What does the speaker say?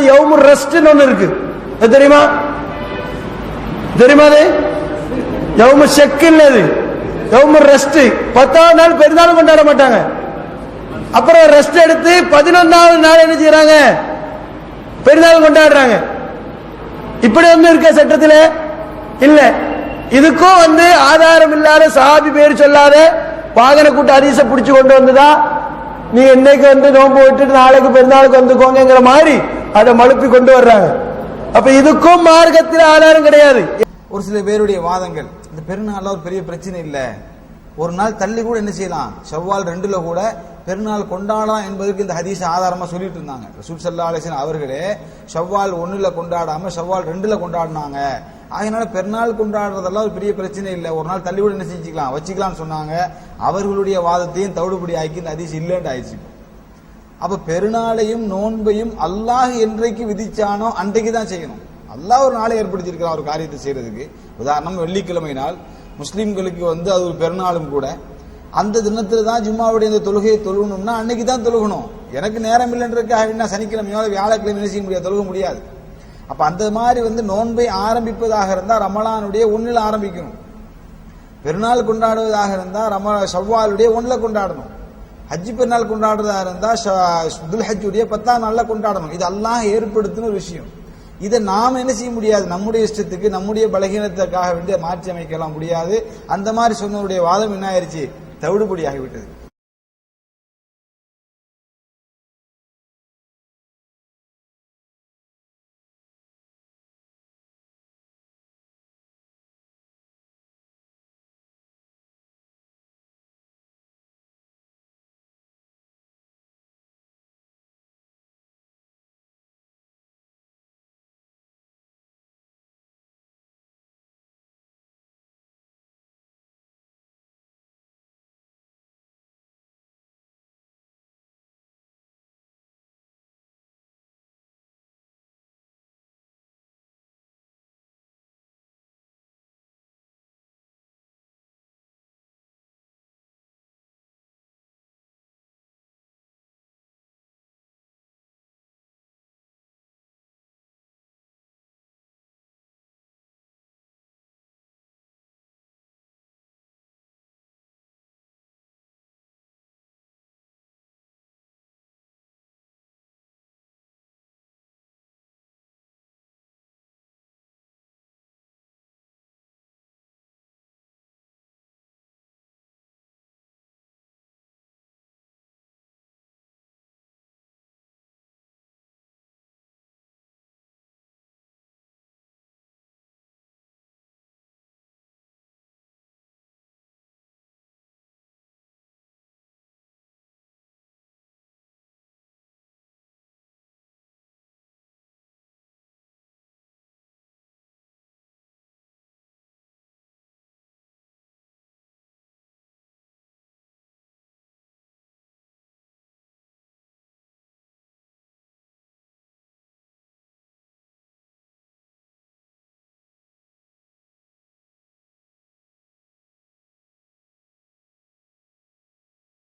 வந்து யவுமு ரெஸ்ட்னு ஒண்ணு இருக்கு. தெரியுமா? தெரியுமா அது? யவுமு ஷெக் அது. யவுமு ரெஸ்ட். பத்தாவது நாள் பெருநாளும் கொண்டாட மாட்டாங்க. அப்புறம் ரெஸ்ட் எடுத்து பதினொன்றாவது நாள் என்ன செய்யறாங்க? பெருநாள் கொண்டாடுறாங்க. இப்படி ஒண்ணு இருக்க சட்டத்துல? இல்ல. இதுக்கும் வந்து ஆதாரம் இல்லாத சாபி பேர் சொல்லாத வாகன கூட்ட அதிச பிடிச்சு கொண்டு வந்துதான் நீ இன்னைக்கு வந்து நோன்பு விட்டுட்டு நாளைக்கு பெருநாளுக்கு வந்துக்கோங்கிற மாதிரி அதை மழுப்பி கொண்டு வர்றாங்க. அப்ப இதுக்கும் மார்க்கத்தில் ஆதாரம் கிடையாது. ஒரு சில பேருடைய வாதங்கள். இந்த பெருநாள்ல ஒரு பெரிய பிரச்சனை இல்ல. ஒரு நாள் தள்ளி கூட என்ன செய்யலாம்? செவ்வால் ரெண்டுல கூட பெருநாள் கொண்டாடலாம் என்பதற்கு இந்த ஹதீஸ் ஆதாரமா சொல்லிட்டு இருந்தாங்க. ரசூல் சல்லா அலிசன் அவர்களே செவ்வால் ஒண்ணுல கொண்டாடாம செவ்வால் ரெண்டுல கொண்டாடினாங்க. அதனால பெருநாள் கொண்டாடுறதெல்லாம் ஒரு பெரிய பிரச்சனை இல்லை. ஒரு நாள் தள்ளி கூட என்ன செஞ்சுக்கலாம்? வச்சுக்கலாம்னு சொன்னாங்க. அவர்களுடைய வாதத்தையும் தவிடுபடி ஆக்கி இந்த ஹதீஸ் இல்லைன்னு ஆயிடுச்சு. அப்ப பெருநாளையும் நோன்பையும் அல்லாஹ் என்றைக்கு விதிச்சானோ அன்றைக்கு தான் செய்யணும். அல்லாஹ் ஒரு நாளை ஏற்படுத்தியிருக்கிறான் ஒரு காரியத்தை செய்யறதுக்கு. உதாரணம் வெள்ளிக்கிழமை நாள் முஸ்லீம்களுக்கு வந்து அது ஒரு பெருநாளும் கூட. அந்த தினத்துல தான் ஜும்மாவுடைய இந்த தொழுகையை தொழுகணும்னா அன்னைக்கு தான் தொழுகணும். எனக்கு நேரம் இல்லைன்றதுக்காக என்ன சனிக்கிழமையோ வியாழக்கிழமை என்ன செய்ய முடியாது? தொழுக முடியாது. அப்ப அந்த மாதிரி வந்து நோன்பை ஆரம்பிப்பதாக இருந்தா ரமலானுடைய ஒன்னில் ஆரம்பிக்கணும். பெருநாள் கொண்டாடுவதாக இருந்தா ரம செவ்வாளுடைய ஒன்றில் கொண்டாடணும். ஹஜ் பெருநாள் கொண்டாடுறதா இருந்தா துல் ஹஜ்ஜுடைய பத்தாம் நாள்ல கொண்டாடணும். இது அல்லாஹ் ஏற்படுத்தின ஒரு விஷயம். இதை நாம என்ன செய்ய முடியாது? நம்முடைய இஷ்டத்துக்கு நம்முடைய பலகீனத்துக்காக வேண்டிய மாற்றி அமைக்கலாம் முடியாது. அந்த மாதிரி சொன்னவருடைய வாதம் என்ன ஆயிடுச்சு தவிடுபடி ஆகிவிட்டது